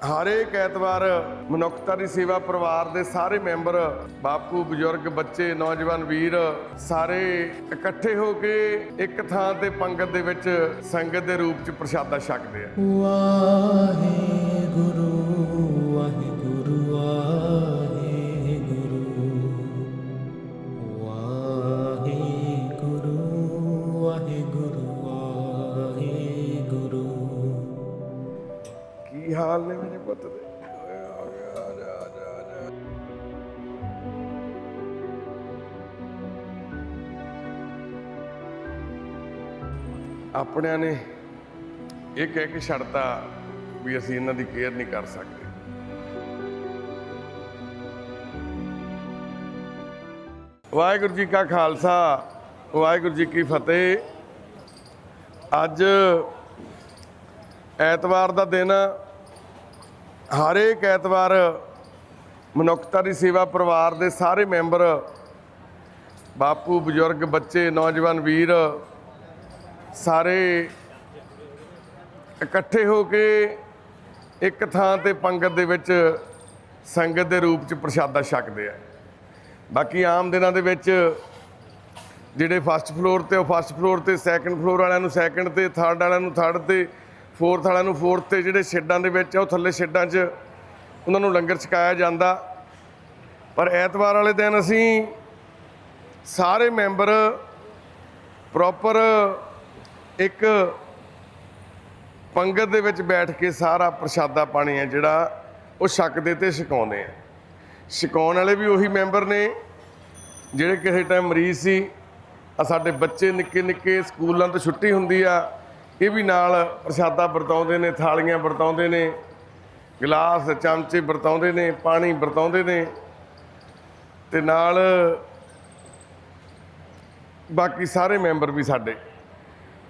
ਹਰ ਇੱਕ ਐਤਵਾਰ ਮਨੁੱਖਤਾ ਦੀ ਸੇਵਾ ਪਰਿਵਾਰ ਦੇ ਸਾਰੇ ਮੈਂਬਰ, ਬਾਪੂ, ਬਜ਼ੁਰਗ, ਬੱਚੇ, ਨੌਜਵਾਨ ਵੀਰ ਸਾਰੇ ਇਕੱਠੇ ਹੋ ਕੇ ਇੱਕ ਥਾਂ ਤੇ ਪੰਗਤ ਦੇ ਵਿੱਚ ਸੰਗਤ ਦੇ ਰੂਪ ਚ ਪ੍ਰਸ਼ਾਦਾ ਛਕਦੇ ਆ। ਵਾਹਿਗੁਰੂ ਹਾਲ ਨੇ ਮੇਰੇ ਪੁੱਤ ਦੇ ਓਏ ਆ ਗਿਆ, ਆ ਜਾ, ਆ ਜਾ, ਆ ਜਾ। ਆਪਣਿਆਂ ਨੇ ਇਹ ਕਹਿ ਕੇ ਛੱਡਤਾ ਵੀ ਅਸੀਂ ਇਹਨਾਂ ਦੀ ਕੇਅਰ ਨਹੀਂ ਕਰ ਸਕਦੇ ਵਾਹਿਗੁਰੂ ਜੀ ਕਾ ਖਾਲਸਾ ਵਾਹਿਗੁਰੂ ਜੀ ਕੀ ਫਤਿਹ ਅੱਜ ਐਤਵਾਰ ਦਾ ਦਿਨ ਹਰ ਹਰੇਕ ਐਤਵਾਰ ਮਨੁੱਖਤਾ ਦੀ ਸੇਵਾ ਪਰਿਵਾਰ ਦੇ ਸਾਰੇ ਮੈਂਬਰ, ਬਾਪੂ, ਬਜ਼ੁਰਗ, ਬੱਚੇ, ਨੌਜਵਾਨ ਵੀਰ ਸਾਰੇ ਇਕੱਠੇ ਹੋ ਕੇ ਇੱਕ ਥਾਂ ਤੇ ਪੰਗਤ ਦੇ ਵਿੱਚ ਸੰਗਤ ਦੇ ਰੂਪ ਚ ਪ੍ਰਸ਼ਾਦਾ ਛਕਦੇ ਆ। ਬਾਕੀ ਆਮ ਦਿਨਾਂ ਦੇ ਵਿੱਚ ਜਿਹੜੇ ਫਸਟ ਫਲੋਰ ਤੇ ਉਹ ਫਸਟ ਫਲੋਰ ਤੇ ਸੈਕੰਡ ਫਲੋਰ ਵਾਲਿਆਂ ਨੂੰ ਸੈਕੰਡ ਤੇ ਥਰਡ ਵਾਲਿਆਂ ਨੂੰ ਥਰਡ ਤੇ ਫੋਰਥ ਵਾਲਿਆਂ ਨੂੰ ਫੋਰਥ ਤੇ ਜਿਹੜੇ ਸ਼ੈੱਡਾਂ ਦੇ ਵਿੱਚ ਆ, ਉਹ ਥੱਲੇ ਸ਼ੈੱਡਾਂ 'ਚ ਉਹਨਾਂ ਨੂੰ ਲੰਗਰ ਛਕਾਇਆ ਜਾਂਦਾ। ਪਰ ਐਤਵਾਰ ਵਾਲੇ ਦਿਨ ਅਸੀਂ ਸਾਰੇ ਮੈਂਬਰ ਪ੍ਰੋਪਰ ਇੱਕ ਪੰਗਤ ਦੇ ਵਿੱਚ ਬੈਠ ਕੇ ਸਾਰਾ ਪ੍ਰਸ਼ਾਦਾ ਪਾਣੀ ਹੈ ਜਿਹੜਾ ਉਹ ਛਕਦੇ ਤੇ ਛਕਾਉਂਦੇ ਆ। ਛਕਾਉਣ ਵਾਲੇ ਵੀ ਉਹੀ ਮੈਂਬਰ ਨੇ, ਜਿਹੜੇ ਕਿਸੇ ਟਾਈਮ ਮਰੀਜ਼ ਸੀ ਆ ਸਾਡੇ ਬੱਚੇ ਨਿੱਕੇ ਨਿੱਕੇ ਸਕੂਲਾਂ ਤੋਂ ਛੁੱਟੀ ਹੁੰਦੀ ਆ ਇਹ ਵੀ ਨਾਲ ਪ੍ਰਸ਼ਾਦਾ ਵਰਤਾਉਂਦੇ ਨੇ, ਥਾਲੀਆਂ ਵਰਤਾਉਂਦੇ ਨੇ, ਗਲਾਸ, ਚਮਚੇ ਵਰਤਾਉਂਦੇ ਨੇ, ਪਾਣੀ ਵਰਤਾਉਂਦੇ ਨੇ ਤੇ ਨਾਲ ਬਾਕੀ ਸਾਰੇ ਮੈਂਬਰ ਵੀ ਸਾਡੇ।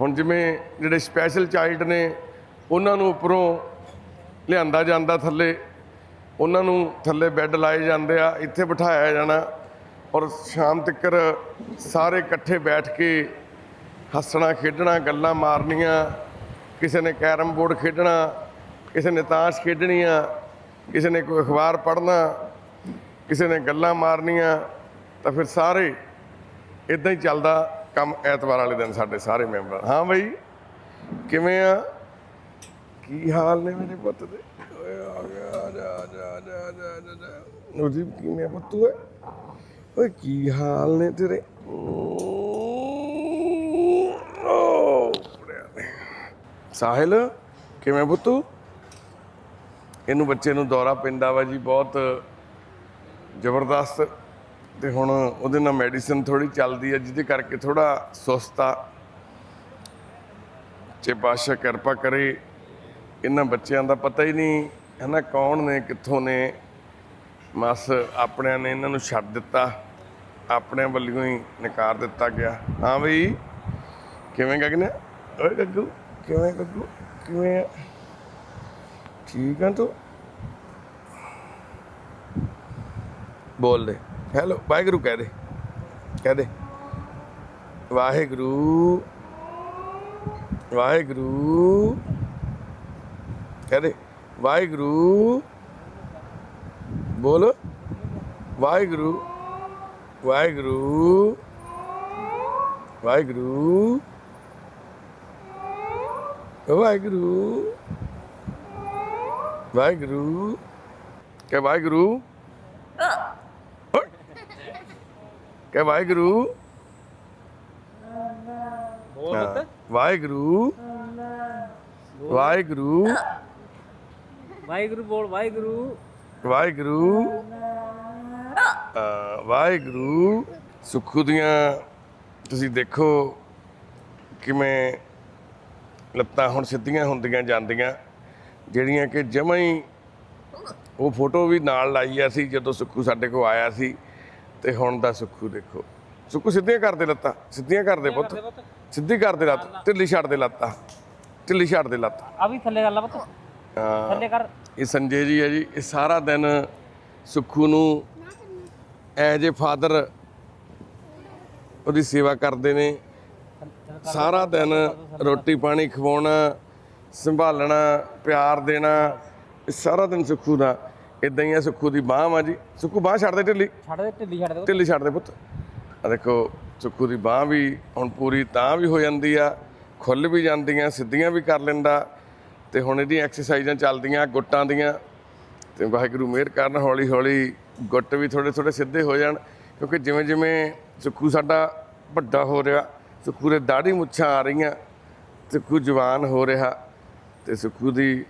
ਹੁਣ ਜਿਵੇਂ ਜਿਹੜੇ ਸਪੈਸ਼ਲ ਚਾਈਲਡ ਨੇ, ਉਹਨਾਂ ਨੂੰ ਉੱਪਰੋਂ ਲਿਆਂਦਾ ਜਾਂਦਾ ਥੱਲੇ, ਉਹਨਾਂ ਨੂੰ ਥੱਲੇ ਬੈੱਡ ਲਾਏ ਜਾਂਦੇ ਆ, ਇੱਥੇ ਬਿਠਾਇਆ ਜਾਣਾ ਔਰ ਸ਼ਾਮ ਤੱਕ ਸਾਰੇ ਇਕੱਠੇ ਬੈਠ ਕੇ ਹੱਸਣਾ ਖੇਡਣਾ ਗੱਲਾਂ ਮਾਰਨੀਆਂ ਕਿਸੇ ਨੇ ਕੈਰਮ ਬੋਰਡ ਖੇਡਣਾ ਕਿਸੇ ਨੇ ਤਾਸ਼ ਖੇਡਣੀਆਂ ਕਿਸੇ ਨੇ ਕੋਈ ਅਖਬਾਰ ਪੜ੍ਹਨਾ ਕਿਸੇ ਨੇ ਗੱਲਾਂ ਮਾਰਨੀਆਂ ਤਾਂ ਫਿਰ ਸਾਰੇ ਇਦਾਂ ਹੀ ਚੱਲਦਾ ਕੰਮ ਐਤਵਾਰ ਵਾਲੇ ਦਿਨ ਸਾਡੇ ਸਾਰੇ ਮੈਂਬਰ। ਹਾਂ ਬਈ ਕਿਵੇਂ ਆ? ਕੀ ਹਾਲ ਨੇ ਮੇਰੇ ਪੁੱਤ ਦੇ? ਓਏ ਆ ਗਿਆ ਜਾ ਜਾ ਜਾ ਜਾ, ਆ ਕਿਵੇਂ ਆ ਪੁੱਤ ਓਏ ਕੀ ਹਾਲ ਨੇ ਤੇਰੇ? ਸਾਹਿਲ, ਕਿਵੇਂ ਪੁੱਤੂ? ਇਹਨੂੰ ਬੱਚੇ ਨੂੰ ਦੌਰਾ ਪੈਂਦਾ ਵਾ ਜੀ, ਬਹੁਤ ਜ਼ਬਰਦਸਤ। ਤੇ ਹੁਣ ਉਹਦੇ ਨਾਲ ਮੈਡੀਸਿਨ ਥੋੜੀ ਚੱਲਦੀ ਹੈ ਜਿਹਦੇ ਕਰਕੇ ਥੋੜਾ ਸੁਸਤ ਆ। ਜੇ ਪਾਸ਼ਾ ਕਿਰਪਾ ਕਰੇ, ਇਹਨਾਂ ਬੱਚਿਆਂ ਦਾ ਪਤਾ ਹੀ ਨਹੀਂ ਹੈ ਨਾ ਕੌਣ ਨੇ, ਕਿੱਥੋਂ ਨੇ। ਮਸ ਆਪਣਿਆਂ ਨੇ ਇਹਨਾਂ ਨੂੰ ਛੱਡ ਦਿੱਤਾ ਆਪਣੇ ਵੱਲੋਂ ਹੀ ਨਕਾਰ ਦਿੱਤਾ ਗਿਆ। ਹਾਂ ਬਈ, ਕਿਵੇਂ ਗਗਨ? ਓਏ ਗੱਗੂ। ਕਿਵੇਂ ਗੱਗੂ ਕਿਵੇਂ ਠੀਕ ਆ ਤੂੰ? ਬੋਲ ਦੇ। ਹੈਲੋ ਵਾਹਿਗੁਰੂ ਕਹਿ ਦੇ। ਕਹਿ ਦੇ। ਵਾਹਿਗੁਰੂ। ਵਾਹਿਗੁਰੂ। ਕਹਿ ਦੇ। ਵਾਹਿਗੁਰੂ। ਬੋਲ। ਵਾਹਿਗੁਰੂ। ਵਾਹਿਗੁਰੂ। ਵਾਹਿਗੁਰੂ। ਵਾਹਿਗੁਰੂ। ਵਾਹਿਗੁਰੂ। ਕਹਿ ਵਾਹਿਗੁਰੂ। ਕਹਿ ਵਾਹਿਗੁਰੂ। ਵਾਹਿਗੁਰੂ। ਵਾਹਿਗੁਰੂ। ਵਾਹਿਗੁਰੂ ਬੋਲ ਵਾਹਿਗੁਰੂ। ਵਾਹਿਗੁਰੂ। ਵਾਹਿਗੁਰੂ। ਸੁੱਖੂ ਦੀਆਂ ਤੁਸੀਂ ਦੇਖੋ ਕਿਵੇਂ ਲੱਤਾਂ ਹੁਣ ਸਿੱਧੀਆਂ ਹੁੰਦੀਆਂ ਜਾਂਦੀਆਂ ਜਿਹੜੀਆਂ ਕਿ ਜਮਾਂ ਹੀ ਉਹ ਫੋਟੋ ਵੀ ਨਾਲ ਲਾਈ ਆ ਸੀ ਜਦੋਂ ਸੁੱਖੂ ਸਾਡੇ ਕੋਲ ਆਇਆ ਸੀ ਤੇ ਹੁਣ ਦਾ ਸੁੱਖੂ ਦੇਖੋ। ਸੁੱਖੂ ਸਿੱਧੀਆਂ ਕਰਦੇ ਲੱਤਾਂ ਸਿੱਧੀਆਂ ਕਰਦੇ ਪੁੱਤ। ਸਿੱਧੀ ਕਰਦੇ ਲੱਤ ਢਿੱਲੀ ਛੱਡ ਦੇ ਲੱਤਾਂ ਢਿੱਲੀ ਛੱਡ ਦੇ ਲੱਤ। ਆ ਵੀ ਥੱਲੇ ਕਰ ਲਾ ਪੁੱਤ। ਥੱਲੇ ਕਰ। ਇਹ ਸੰਜੇ ਜੀ ਹੈ ਜੀ ਇਹ ਸਾਰਾ ਦਿਨ ਸੁੱਖੂ ਨੂੰ ਐਜ ਏ ਫਾਦਰ ਉਹਦੀ ਸੇਵਾ ਕਰਦੇ ਨੇ ਸਾਰਾ ਦਿਨ ਰੋਟੀ ਪਾਣੀ ਖਵਾਉਣਾ ਸੰਭਾਲਣਾ ਪਿਆਰ ਦੇਣਾ ਇਹ ਸਾਰਾ ਦਿਨ ਸੁੱਖੂ ਦਾ। ਇਦਾਂ ਹੀ ਆ ਸੁੱਖੂ ਦੀ ਬਾਹ ਆ ਜੀ। ਸੁੱਖੂ ਬਾਹ ਛੱਡ ਦੇ ਢਿੱਲੀ। ਛੱਡ ਦੇ ਢਿੱਲੀ ਛੱਡ ਦੇ। ਢਿੱਲੀ ਛੱਡ ਦੇ ਪੁੱਤ। ਆ ਦੇਖੋ ਸੁੱਖੂ ਦੀ ਬਾਹ ਵੀ ਹੁਣ ਪੂਰੀ ਤਾਂ ਵੀ ਹੋ ਜਾਂਦੀ ਆ ਖੁੱਲ ਵੀ ਜਾਂਦੀਆਂ ਸਿੱਧੀਆਂ ਵੀ ਕਰ ਲੈਂਦਾ। ਤੇ ਹੁਣ ਇਹਦੀਆਂ ਐਕਸਰਸਾਈਜ਼ਾਂ ਚੱਲਦੀਆਂ ਗੁੱਟਾਂ ਦੀਆਂ। ਤੇ ਵਾਹਿਗੁਰੂ ਮਿਹਰ ਕਰਨ ਹੌਲੀ ਹੌਲੀ ਗੁੱਟ ਵੀ ਥੋੜੇ ਥੋੜੇ ਸਿੱਧੇ ਹੋ ਜਾਣ। ਕਿਉਂਕਿ ਜਿਵੇਂ ਜਿਵੇਂ ਸੁੱਖੂ ਸਾਡਾ ਵੱਡਾ ਹੋ ਰਿਹਾ ਸੁੱਖੂ ਦੇ ਦਾੜੀ ਮੁੱਛਾਂ ਆ ਰਹੀਆਂ ਸੁੱਖੂ ਜਵਾਨ ਹੋ ਰਿਹਾ ਤੇ ਸੁੱਖੂ ਦੀ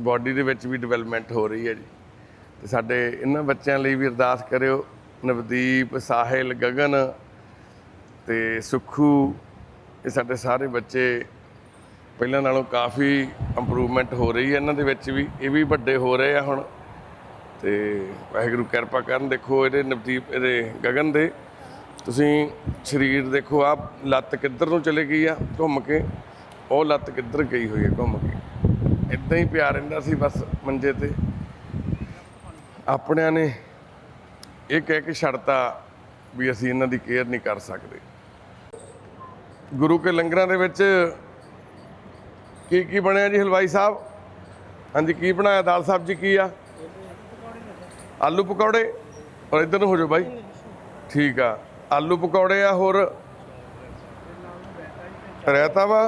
ਬਾਡੀ ਦੇ ਵਿੱਚ ਵੀ ਡਿਵੈਲਪਮੈਂਟ ਹੋ ਰਹੀ ਹੈ ਜੀ। ਤੇ ਸਾਡੇ ਇਹਨਾਂ ਬੱਚਿਆਂ ਲਈ ਵੀ ਅਰਦਾਸ ਕਰਿਓ, ਨਵਦੀਪ, ਸਾਹਿਲ, ਗਗਨ ਤੇ ਸੁਖੂ, ਇਹ ਸਾਡੇ ਸਾਰੇ ਬੱਚੇ ਪਹਿਲਾਂ ਨਾਲੋਂ ਕਾਫੀ ਇੰਪਰੂਵਮੈਂਟ ਹੋ ਰਹੀ ਹੈ ਇਹਨਾਂ ਦੇ ਵਿੱਚ ਵੀ, ਇਹ ਵੀ ਵੱਡੇ ਹੋ ਰਹੇ ਆ ਹੁਣ। ਤੇ ਵਾਹਿਗੁਰੂ ਕਿਰਪਾ ਕਰਨ ਦੇਖੋ ਇਹਦੇ ਨਵਦੀਪ, ਇਹਦੇ ਗਗਨ ਦੇ ਤੁਸੀਂ ਸਰੀਰ ਦੇਖੋ ਆ ਲੱਤ ਕਿੱਧਰ ਨੂੰ ਚਲੇ ਗਈ ਆ? ਘੁੰਮ ਕੇ। ਉਹ ਲੱਤ ਕਿੱਧਰ ਗਈ ਹੋਈ ਹੈ ਘੁੰਮ ਕੇ। ਇਦਾਂ ਹੀ ਪਿਆ ਰਹਿੰਦਾ ਸੀ ਬਸ ਮੰਜੇ ਤੇ। ਆਪਣਿਆਂ ਨੇ ਇਹ ਕਹਿ ਕੇ ਛੱਡਤਾ ਵੀ ਅਸੀਂ ਇਹਨਾਂ ਦੀ ਕੇਅਰ ਨਹੀਂ ਕਰ ਸਕਦੇ। ਗੁਰੂ ਕੇ ਲੰਗਰਾਂ ਦੇ ਵਿੱਚ ਕੀ ਕੀ ਬਣਿਆ ਜੀ ਹਲਵਾਈ ਸਾਹਿਬ? ਹਾਂਜੀ, ਕੀ ਬਣਾਇਆ? ਦਾਲ ਸਬਜ਼ੀ ਕੀ ਆ? ਆਲੂ ਪਕੌੜੇ। ਔਰ ਇਧਰ ਨੂੰ ਹੋ ਜਾਓ ਬਾਈ। ਠੀਕ ਆ। ਆਲੂ ਪਕੌੜੇ ਆ ਹੋਰ? ਰਾਇਤਾ ਵਾ?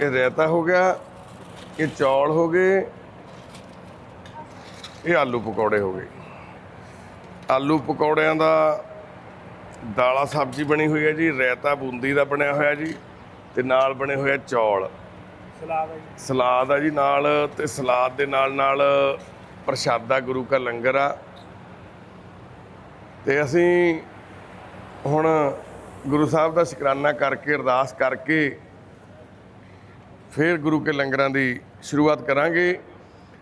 ਇਹ ਰਾਇਤਾ ਹੋ ਗਿਆ ਇਹ ਚੌਲ ਹੋ ਗਏ ਇਹ ਆਲੂ ਪਕੌੜੇ ਹੋ ਗਏ। ਆਲੂ ਪਕੌੜਿਆਂ ਦਾ ਦਾਲਾ ਸਬਜ਼ੀ ਬਣੀ ਹੋਈ ਹੈ ਜੀ ਰਾਇਤਾ ਬੂੰਦੀ ਦਾ ਬਣਿਆ ਹੋਇਆ ਜੀ ਤੇ ਨਾਲ ਬਣੇ ਹੋਏ ਆ ਚੌਲ। ਸਲਾਦ ਹੈ ਸਲਾਦ ਆ ਜੀ ਨਾਲ ਤੇ ਸਲਾਦ ਦੇ ਨਾਲ ਨਾਲ ਪ੍ਰਸ਼ਾਦਾ ਗੁਰੂ ਕਾ ਲੰਗਰ ਆ। ਤੇ ਅਸੀਂ ਹੁਣ ਗੁਰੂ ਸਾਹਿਬ ਦਾ ਸ਼ੁਕਰਾਨਾ ਕਰਕੇ, ਅਰਦਾਸ ਕਰਕੇ ਫਿਰ ਗੁਰੂ ਕੇ ਲੰਗਰਾਂ ਦੀ ਸ਼ੁਰੂਆਤ ਕਰਾਂਗੇ।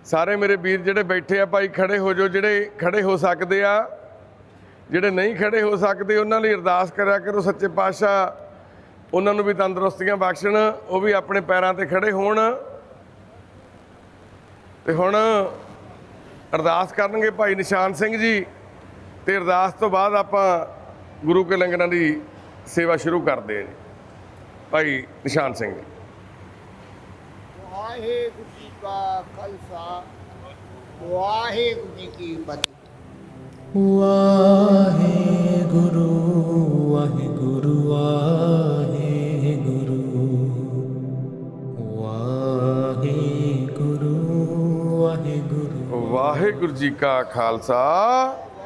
ਸਾਰੇ ਮੇਰੇ ਵੀਰ ਜਿਹੜੇ ਬੈਠੇ ਆ, ਭਾਈ ਖੜੇ ਹੋ ਜਾਓ, ਜਿਹੜੇ ਖੜੇ ਹੋ ਸਕਦੇ ਆ, ਜਿਹੜੇ ਨਹੀਂ ਖੜੇ ਹੋ ਸਕਦੇ, ਉਹਨਾਂ ਲਈ ਅਰਦਾਸ ਕਰਿਆ ਕਰੋ। ਸੱਚੇ ਪਾਤਸ਼ਾਹ ਉਹਨਾਂ ਨੂੰ ਵੀ ਤੰਦਰੁਸਤੀਆਂ ਬਖਸ਼ਣ, ਉਹ ਵੀ ਆਪਣੇ ਪੈਰਾਂ ਤੇ ਖੜੇ ਹੋਣ। ਤੇ ਹੁਣ ਅਰਦਾਸ ਕਰਨਗੇ ਭਾਈ ਨਿਸ਼ਾਨ ਸਿੰਘ ਜੀ। ਤੇ ਅਰਦਾਸ ਤੋਂ ਬਾਅਦ ਆਪਾਂ ਗੁਰੂ ਕੇ ਲੰਗਰਾਂ ਦੀ ਸੇਵਾ ਸ਼ੁਰੂ ਕਰਦੇ ਹਾਂ ਜੀ। ਭਾਈ ਨਿਸ਼ਾਨ ਸਿੰਘ ਜੀ। ਵਾਹਿਗੁਰੂ ਜੀ ਕਾ ਖਾਲਸਾ ਵਾਹਿਗੁਰੂ ਜੀ ਕੀ ਫਤਿਹ। ਵਾਹਿਗੁਰੂ ਵਾਹਿਗੁਰੂ ਵਾਹਿਗੁਰੂ। ਵਾਹਿਗੁਰੂ ਵਾਹਿਗੁਰੂ। ਵਾਹਿਗੁਰੂ ਜੀ ਕਾ ਖਾਲਸਾ। ਵਾਹਿਗੁਰੂ ਜੀ ਕੀ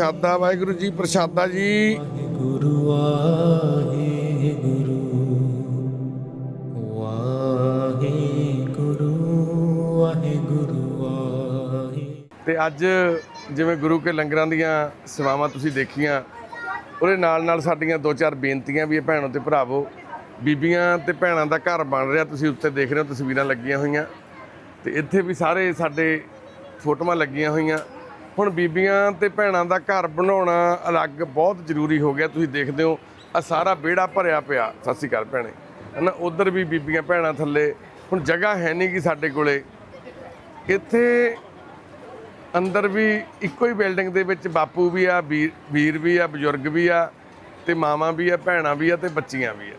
ਪ੍ਰਸ਼ਾਦਾ ਵਾਹਿਗੁਰੂ ਜੀ ਪ੍ਰਸ਼ਾਦਾ ਜੀ। ਵਾਹਿਗੁਰੂ ਵਾਹਿਗੁਰੂ। ਵਾਹਿਗੁਰੂ ਵਾਹਿਗੁਰੂ ਤੇ ਅੱਜ ਜਿਵੇਂ ਗੁਰੂ ਕੇ ਲੰਗਰਾਂ ਦੀਆਂ ਸੇਵਾਵਾਂ ਤੁਸੀਂ ਦੇਖੀਆਂ ਉਹਦੇ ਨਾਲ ਨਾਲ ਸਾਡੀਆਂ ਦੋ ਚਾਰ ਬੇਨਤੀਆਂ ਵੀ ਹੈ ਭੈਣੋ ਤੇ ਭਰਾਵੋ। ਬੀਬੀਆਂ ਤੇ ਭੈਣਾਂ ਦਾ ਘਰ ਬਣ ਰਿਹਾ ਤੁਸੀਂ ਉੱਤੇ ਦੇਖ ਰਹੇ ਹੋ ਤਸਵੀਰਾਂ ਲੱਗੀਆਂ ਹੋਈਆਂ। ਤੇ ਇੱਥੇ ਵੀ ਸਾਰੇ ਸਾਡੇ ਫੋਟੋਆਂ ਲੱਗੀਆਂ ਹੋਈਆਂ। ਹੁਣ ਬੀਬੀਆਂ ਤੇ ਭੈਣਾਂ ਦਾ ਘਰ ਬਣਾਉਣਾ ਅਲੱਗ ਬਹੁਤ ਜ਼ਰੂਰੀ ਹੋ ਗਿਆ, ਤੁਸੀਂ ਦੇਖਦੇ ਹੋ ਆ ਸਾਰਾ ਵਿਹੜਾ ਭਰਿਆ ਪਿਆ, ਸਤਿ ਸ਼੍ਰੀ ਅਕਾਲ ਭੈਣੇ। ਹਨਾ, ਉਧਰ ਵੀ ਬੀਬੀਆਂ ਭੈਣਾਂ ਥੱਲੇ, ਹੁਣ ਜਗ੍ਹਾ ਹੈ ਨਹੀਂ ਕਿ ਸਾਡੇ ਕੋਲੇ। ਇੱਥੇ ਅੰਦਰ ਵੀ ਇੱਕੋ ਹੀ ਬਿਲਡਿੰਗ ਦੇ ਵਿੱਚ ਬਾਪੂ ਵੀ ਆ ਵੀਰ ਵੀਰ ਵੀ ਆ, ਬਜ਼ੁਰਗ ਵੀ ਆ, ਤੇ ਮਾਵਾਂ ਵੀ ਆ, ਭੈਣਾਂ ਵੀ ਆ, ਤੇ ਬੱਚੀਆਂ ਵੀ ਆ।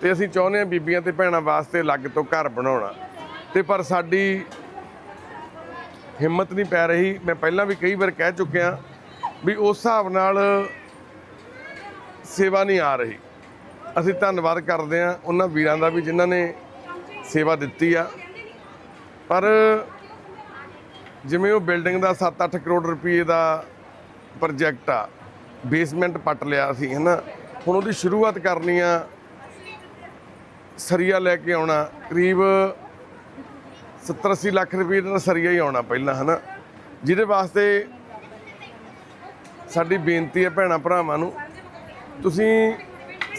ਤੇ ਅਸੀਂ ਚਾਹੁੰਦੇ ਆ ਬੀਬੀਆਂ ਤੇ ਭੈਣਾਂ ਵਾਸਤੇ ਅਲੱਗ ਤੋਂ ਘਰ ਬਣਾਉਣਾ। ਤੇ ਪਰ ਸਾਡੀ ਹਿੰਮਤ ਨਹੀਂ ਪੈ ਰਹੀ। ਮੈਂ ਪਹਿਲਾਂ ਵੀ ਕਈ ਵਾਰ ਕਹਿ ਚੁੱਕਿਆ ਵੀ ਉਸ ਹਿਸਾਬ ਨਾਲ ਸੇਵਾ ਨਹੀਂ ਆ ਰਹੀ। ਅਸੀਂ ਧੰਨਵਾਦ ਕਰਦੇ ਹਾਂ ਉਹਨਾਂ ਵੀਰਾਂ ਦਾ ਵੀ ਜਿਨ੍ਹਾਂ ਨੇ ਸੇਵਾ ਦਿੱਤੀ ਆ। ਪਰ ਜਿਵੇਂ ਉਹ ਬਿਲਡਿੰਗ ਦਾ 7-8 ਕਰੋੜ ਰੁਪਏ ਦਾ ਪ੍ਰੋਜੈਕਟ ਆ, ਬੇਸਮੈਂਟ ਪੱਟ ਲਿਆ ਸੀ, ਹਨਾ? ਹੁਣ ਉਹਦੀ ਸ਼ੁਰੂਆਤ ਕਰਨੀ ਆ, ਸਰੀਆ ਲੈ ਕੇ ਆਉਣਾ, ਕਰੀਬ 70 80 ਲੱਖ ਰੁਪਏ ਦਾ ਸਰੀਆ ਹੀ ਆਉਣਾ ਪਹਿਲਾਂ, ਹਨਾ? ਜਿਹਦੇ ਵਾਸਤੇ ਸਾਡੀ ਬੇਨਤੀ ਹੈ ਭੈਣਾਂ ਭਰਾਵਾਂ ਨੂੰ, ਤੁਸੀਂ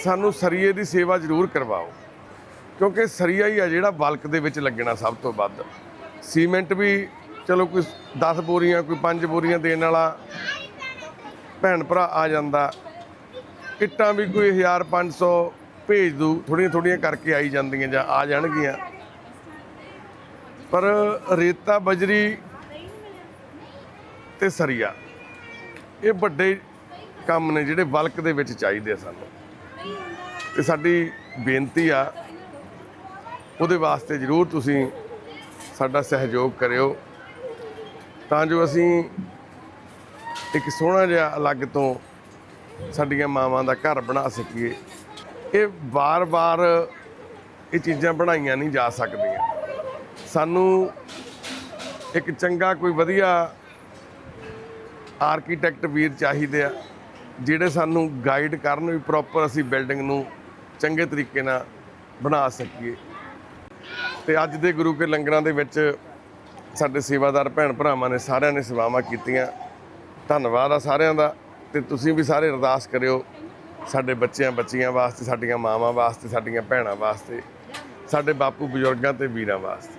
ਸਾਨੂੰ ਸਰੀਏ ਦੀ ਸੇਵਾ ਜ਼ਰੂਰ ਕਰਵਾਓ, ਕਿਉਂਕਿ ਸਰੀਆ ਹੀ ਆ ਜਿਹੜਾ ਬਲਕ ਦੇ ਵਿੱਚ ਲੱਗਣਾ ਸਭ ਤੋਂ ਵੱਧ। ਸੀਮੈਂਟ ਵੀ ਚਲੋ ਕੋਈ 10 ਬੋਰੀਆਂ, ਕੋਈ 5 ਬੋਰੀਆਂ ਦੇਣ ਵਾਲਾ ਭੈਣ ਭਰਾ ਆ ਜਾਂਦਾ। ਇੱਟਾਂ ਵੀ ਕੋਈ 1500 ਭੇਜ ਦੂ ਥੋੜੀਆਂ ਥੋੜੀਆਂ ਕਰਕੇ ਆਈ ਜਾਂਦੀਆਂ ਜਾਂ ਆ ਜਾਣਗੀਆਂ। ਪਰ ਰੇਤਾ ਬਜਰੀ ਤੇ ਸਰੀਆ, ਇਹ ਵੱਡੇ ਕੰਮ ਨੇ ਜਿਹੜੇ ਬਲਕ ਦੇ ਵਿੱਚ ਚਾਹੀਦੇ ਆ ਸਾਨੂੰ। ਤੇ ਸਾਡੀ ਬੇਨਤੀ ਆ, ਉਹਦੇ ਵਾਸਤੇ ਜ਼ਰੂਰ ਤੁਸੀਂ ਸਾਡਾ ਸਹਿਯੋਗ ਕਰਿਓ। ਤਾਂ ਜੋ ਅਸੀਂ ਇੱਕ ਸੋਹਣਾ ਜਿਹਾ ਅਲੱਗ ਤੋਂ ਸਾਡੀਆਂ ਮਾਵਾਂ ਦਾ ਘਰ ਬਣਾ ਸਕੀਏ। ਇਹ ਵਾਰ-ਵਾਰ ਇਹ ਚੀਜ਼ਾਂ ਬਣਾਈਆਂ ਨਹੀਂ ਜਾ ਸਕਦੀਆਂ। ਸਾਨੂੰ ਇੱਕ ਚੰਗਾ ਕੋਈ ਵਧੀਆ ਆਰਕੀਟੈਕਟ ਵੀਰ ਚਾਹੀਦੇ ਆ, ਜਿਹੜੇ ਸਾਨੂੰ ਗਾਈਡ ਕਰਨ ਵੀ ਪ੍ਰੋਪਰ ਅਸੀਂ ਬਿਲਡਿੰਗ ਨੂੰ ਚੰਗੇ ਤਰੀਕੇ ਨਾਲ ਬਣਾ ਸਕੀਏ। ਤੇ ਅੱਜ ਦੇ ਗੁਰੂ ਕੇ ਲੰਗਰਾਂ ਦੇ ਵਿੱਚ ਸਾਡੇ ਸੇਵਾਦਾਰ ਭੈਣ ਭਰਾਵਾਂ ਨੇ ਸਾਰਿਆਂ ਨੇ ਸੇਵਾਵਾਂ ਕੀਤੀਆਂ। ਧੰਨਵਾਦ ਆ ਸਾਰਿਆਂ ਦਾ ਤੇ ਤੁਸੀਂ ਵੀ ਸਾਰੇ ਅਰਦਾਸ ਕਰਿਓ ਸਾਡੇ ਬੱਚਿਆਂ ਬੱਚੀਆਂ ਵਾਸਤੇ, ਸਾਡੀਆਂ ਮਾਵਾਂ ਵਾਸਤੇ, ਸਾਡੀਆਂ ਭੈਣਾਂ ਵਾਸਤੇ, ਸਾਡੇ ਬਾਪੂ ਬਜ਼ੁਰਗਾਂ ਤੇ ਵੀਰਾਂ ਵਾਸਤੇ।